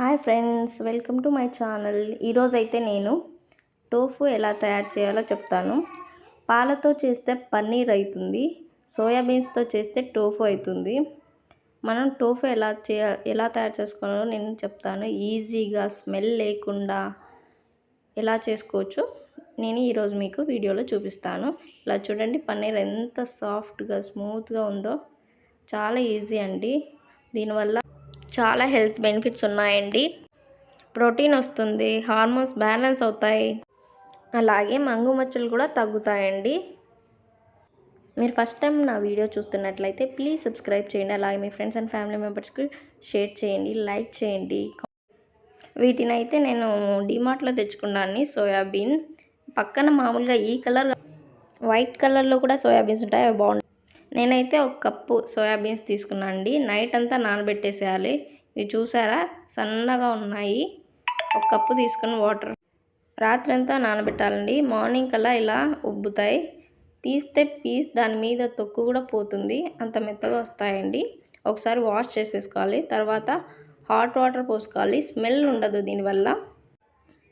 Hi friends welcome to my channel. ఈరోజు అయితే నేను టోఫు ఎలా తయారు చేయాలో చెప్తాను. పాలతో చేస్తే పన్నీర్ అవుతుంది సోయాబీన్స్తో చేస్తే టోఫు అవుతుంది మనం టోఫు ఎలా చేయ ఎలా తయారు చేసుకోవాలో నేను చెప్తాను. ఈజీగా స్మెల్ లేకుండా ఎలా చేసుకోవచ్చు నేను ఈరోజు మీకు వీడియోలో చూపిస్తాను. ఇలా చూడండి పన్నీర్ ఎంత సాఫ్ట్గా స్మూత్గా ఉందో. చాలా ఈజీ అండి. దీనివల్ల చాలా హెల్త్ బెనిఫిట్స్ ఉన్నాయండి. ప్రోటీన్ వస్తుంది హార్మోన్స్ బ్యాలెన్స్ అవుతాయి. అలాగే మంగు మచ్చలు కూడా తగ్గుతాయండి. మీరు ఫస్ట్ టైం నా వీడియో చూస్తున్నట్లయితే ప్లీజ్ సబ్స్క్రైబ్ చేయండి. అలాగే మీ ఫ్రెండ్స్ అండ్ ఫ్యామిలీ మెంబర్స్కి షేర్ చేయండి లైక్ చేయండి. వీటిని అయితే నేను డిమార్ట్లో తెచ్చుకున్నాను సోయాబీన్. పక్కన మామూలుగా ఈ కలర్ వైట్ కలర్లో కూడా సోయాబీన్స్ ఉంటాయి అవి బాగుంటాయి. నేనైతే ఒక కప్పు సోయాబీన్స్ తీసుకున్నాను అండి. నైట్ అంతా నానబెట్టేసేయాలి. ఇవి చూసారా? సన్నగా ఉన్నాయి. ఒక కప్పు తీసుకుని వాటర్ రాత్రి అంతా నానబెట్టాలండి. మార్నింగ్ కల్లా ఇలా ఉబ్బుతాయి. తీస్తే పీస్ దాని మీద తొక్కు కూడా పోతుంది. అంత మెత్తగా వస్తాయండి. ఒకసారి వాష్ చేసేసుకోవాలి. తర్వాత హాట్ వాటర్ పోసుకోవాలి. స్మెల్ ఉండదు దీనివల్ల.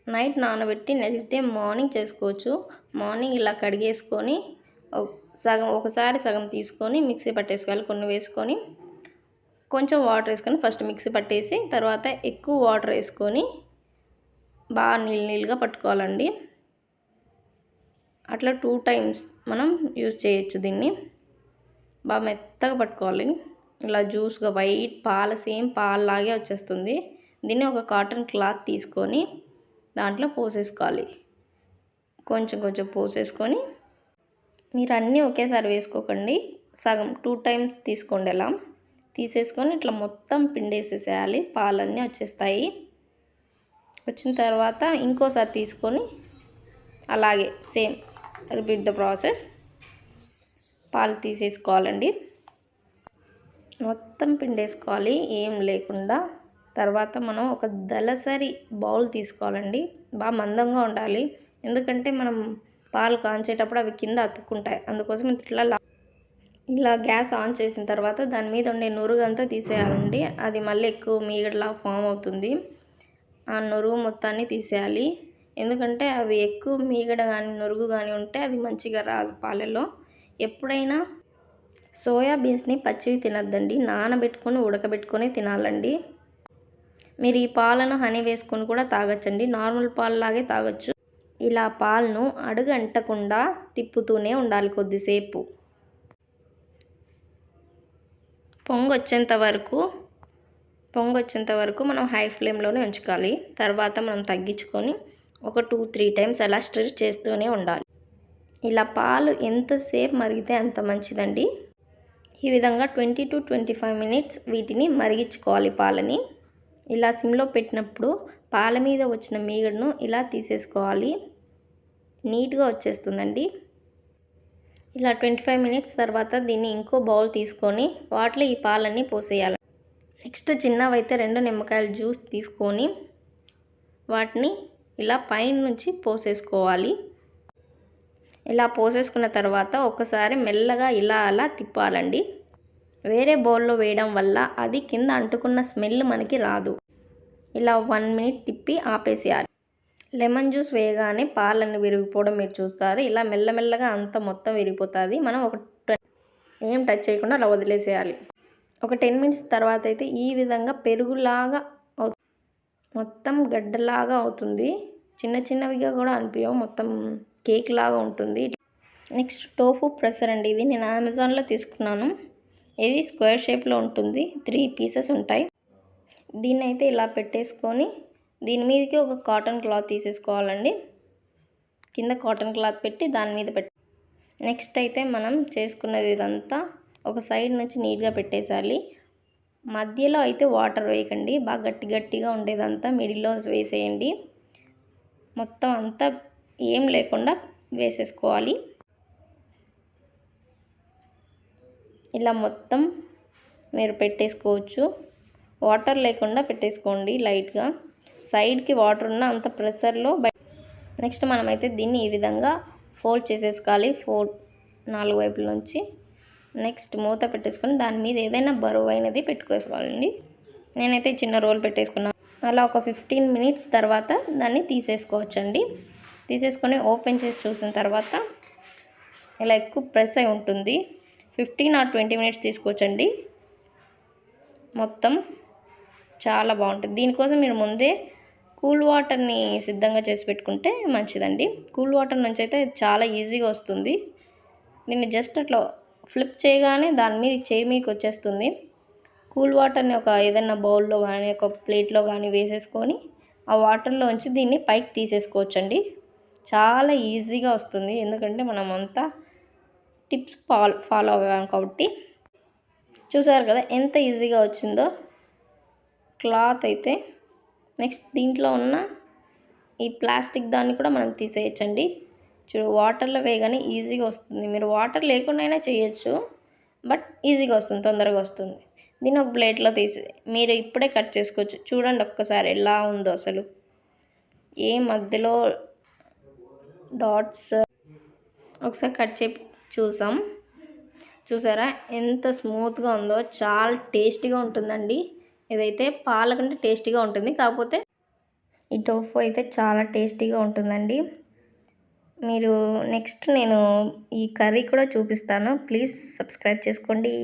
నైట్ నానబెట్టి నెక్స్ట్ డే మార్నింగ్ చేసుకోవచ్చు. మార్నింగ్ ఇలా కడిగేసుకొని సగం ఒకసారి సగం తీసుకొని మిక్సీ పట్టేసుకోవాలి. కొన్ని వేసుకొని కొంచెం వాటర్ వేసుకొని ఫస్ట్ మిక్సీ పట్టేసి తర్వాత ఎక్కువ వాటర్ వేసుకొని బాగా నీళ్ళు నీళ్ళుగా పట్టుకోవాలండి. అట్లా టూ టైమ్స్ మనం యూజ్ చేయొచ్చు దీన్ని. బాగా మెత్తగా పట్టుకోవాలి. ఇలా జ్యూస్గా వైట్ పాల సేమ్ పాలలాగే వచ్చేస్తుంది. దీన్ని ఒక కాటన్ క్లాత్ తీసుకొని దాంట్లో పోసేసుకోవాలి. కొంచెం కొంచెం పోసేసుకొని మీరు అన్నీ ఒకేసారి వేసుకోకండి. సగం టూ టైమ్స్ తీసుకోండి ఎలా? తీసేసుకొని ఇట్లా మొత్తం పిండేసేసేయాలి. పాలన్నీ వచ్చేస్తాయి. వచ్చిన తర్వాత ఇంకోసారి తీసుకొని అలాగే సేమ్ రిపీట్ ద ప్రాసెస్. పాలు తీసేసుకోవాలండి. మొత్తం పిండేసుకోవాలి. ఏం లేకుండా. తర్వాత మనం ఒక దళసరి బౌల్ తీసుకోవాలండి. బాగా మందంగా ఉండాలి. ఎందుకంటే మనం పాలు కాంచేటప్పుడు అవి కింద అతుక్కుంటాయి. అందుకోసం ఇట్లా ఇలా గ్యాస్ ఆన్ చేసిన తర్వాత దాని మీద ఉండే నురుగంతా తీసేయాలండి. అది మళ్ళీ ఎక్కువ మీగడలా ఫామ్ అవుతుంది. ఆ నురుగు మొత్తాన్ని తీసేయాలి. ఎందుకంటే అవి ఎక్కువ మీగడ కానీ నురుగు కానీ ఉంటే అది మంచిగా రాదు పాలలో ఎప్పుడైనా సోయాబీన్స్ని పచ్చివి తినద్దండి. నానబెట్టుకొని ఉడకబెట్టుకొని తినాలండి. మీరు ఈ పాలను హనీ వేసుకొని కూడా తాగొచ్చండి. నార్మల్ పాలలాగే తాగొచ్చు. ఇలా పాలను అడుగంటకుండా తిప్పుతూనే ఉండాలి కొద్దిసేపు. పొంగొచ్చేంత వరకు పొంగొచ్చేంత వరకు మనం హై ఫ్లేమ్లోనే ఉంచుకోవాలి. తర్వాత మనం తగ్గించుకొని ఒక టూ త్రీ టైమ్స్ అలా స్టిర్ చేస్తూనే ఉండాలి. ఇలా పాలు ఎంతసేపు మరిగితే అంత మంచిదండి. ఈ విధంగా twenty to twenty five minutes వీటిని మరిగించుకోవాలి పాలని. ఇలా సిమ్లో పెట్టినప్పుడు పాల మీద వచ్చిన మీగడను ఇలా తీసేసుకోవాలి. నీట్గా వచ్చేస్తుందండి. ఇలా ట్వంటీ ఫైవ్ మినిట్స్ తర్వాత దీన్ని ఇంకో బౌల్ తీసుకొని వాటిలో ఈ పాలన్నీ పోసేయాలి. నెక్స్ట్ చిన్నవైతే రెండు నిమ్మకాయల జ్యూస్ తీసుకొని వాటిని ఇలా పైన నుంచి పోసేసుకోవాలి. ఇలా పోసేసుకున్న తర్వాత ఒకసారి మెల్లగా ఇలా అలా తిప్పాలండి. వేరే బౌల్లో వేయడం వల్ల అది కింద అంటుకున్న స్మెల్ మనకి రాదు. ఇలా వన్ మినిట్ తిప్పి ఆపేసేయాలి. లెమన్ జ్యూస్ వేయగానే పాలన్నీ విరిగిపోవడం మీరు చూస్తారు. ఇలా మెల్లమెల్లగా అంత మొత్తం విరిగిపోతుంది. మనం ఒక ఏం టచ్ చేయకుండా అలా వదిలేసేయాలి. ఒక టెన్ మినిట్స్ తర్వాత అయితే ఈ విధంగా పెరుగులాగా అవు మొత్తం గడ్డలాగా అవుతుంది. చిన్న చిన్నవిగా కూడా అనిపించవు మొత్తం కేక్ లాగా ఉంటుంది. నెక్స్ట్ టోఫు ప్రెసర్ అండి ఇది. నేను అమెజాన్లో తీసుకున్నాను. ఇది స్క్వేర్ షేప్లో ఉంటుంది. త్రీ పీసెస్ ఉంటాయి. దీన్ని అయితే ఇలా పెట్టేసుకొని దీని మీదకి ఒక కాటన్ క్లాత్ తీసేసుకోవాలండి. కింద కాటన్ క్లాత్ పెట్టి దాని మీద పెట్టి నెక్స్ట్ అయితే మనం చేసుకున్నది ఇదంతా ఒక సైడ్ నుంచి నీట్గా పెట్టేసాలి. మధ్యలో అయితే వాటర్ వేయకండి. బాగా గట్టి గట్టిగా ఉండేదంతా మిడిల్లో వేసేయండి. మొత్తం అంతా ఏం లేకుండా వేసేసుకోవాలి. ఇలా మొత్తం మీరు పెట్టేసుకోవచ్చు. వాటర్ లేకుండా పెట్టేసుకోండి లైట్గా సైడ్కి వాటర్ ఉన్న అంత ప్రెషర్లో నెక్స్ట్ మనమైతే దీన్ని ఈ విధంగా ఫోల్డ్ చేసేసుకోవాలి. ఫోర్ నాలుగు వైపుల నుంచి. నెక్స్ట్ మూత పెట్టేసుకొని దాని మీద ఏదైనా బరువు అయినది పెట్టుకోవాలండి. నేనైతే చిన్న రోల్ పెట్టేసుకున్నాను అలా ఒక ఫిఫ్టీన్ మినిట్స్ తర్వాత దాన్ని తీసేసుకోవచ్చండి. తీసేసుకొని ఓపెన్ చేసి చూసిన తర్వాత ఇలా ఎక్కువ ప్రెస్ అయి ఉంటుంది. ఫిఫ్టీన్ ఆర్ ట్వంటీ మినిట్స్ తీసుకోవచ్చండి. మొత్తం చాలా బాగుంటుంది. దీనికోసం మీరు ముందే కూల్ వాటర్ని సిద్ధంగా చేసి పెట్టుకుంటే మంచిదండి. కూల్ వాటర్ నుంచి అయితే చాలా ఈజీగా వస్తుంది. దీన్ని జస్ట్ అట్లా ఫ్లిప్ చేయగానే దాని మీద చేయి మీకు వచ్చేస్తుంది. కూల్ వాటర్ని ఒక ఏదైనా బౌల్లో కానీ ఒక ప్లేట్లో కానీ వేసేసుకొని ఆ వాటర్లోంచి దీన్ని పైకి తీసేసుకోవచ్చండి. చాలా ఈజీగా వస్తుంది. ఎందుకంటే మనం అంతా టిప్స్ ఫాలో ఫాలో అవ్వాం కాబట్టి. చూసారు కదా ఎంత ఈజీగా వచ్చిందో? క్లాత్ అయితే నెక్స్ట్ దీంట్లో ఉన్న ఈ ప్లాస్టిక్ దాన్ని కూడా మనం తీసేయచ్చండి. చూడు వాటర్లో వేయగానే ఈజీగా వస్తుంది. మీరు వాటర్ లేకుండా అయినా చేయొచ్చు బట్ ఈజీగా వస్తుంది తొందరగా వస్తుంది. దీన్ని ఒక ప్లేట్లో తీసి మీరు ఇప్పుడే కట్ చేసుకోవచ్చు. చూడండి ఒక్కసారి ఎలా ఉందో అసలు. ఏ మధ్యలో డాట్స్ ఒకసారి కట్ చేసి చూసాం. చూసారా? ఎంత స్మూత్గా ఉందో చాలా టేస్టీగా ఉంటుందండి. ఇదైతే పాల కంటే టేస్టీగా ఉంటుంది కాకపోతే ఈ టోఫు అయితే చాలా టేస్టీగా ఉంటుందండి. మీరు నెక్స్ట్ నేను ఈ కర్రీ కూడా చూపిస్తాను. ప్లీజ్ సబ్స్క్రైబ్ చేసుకోండి.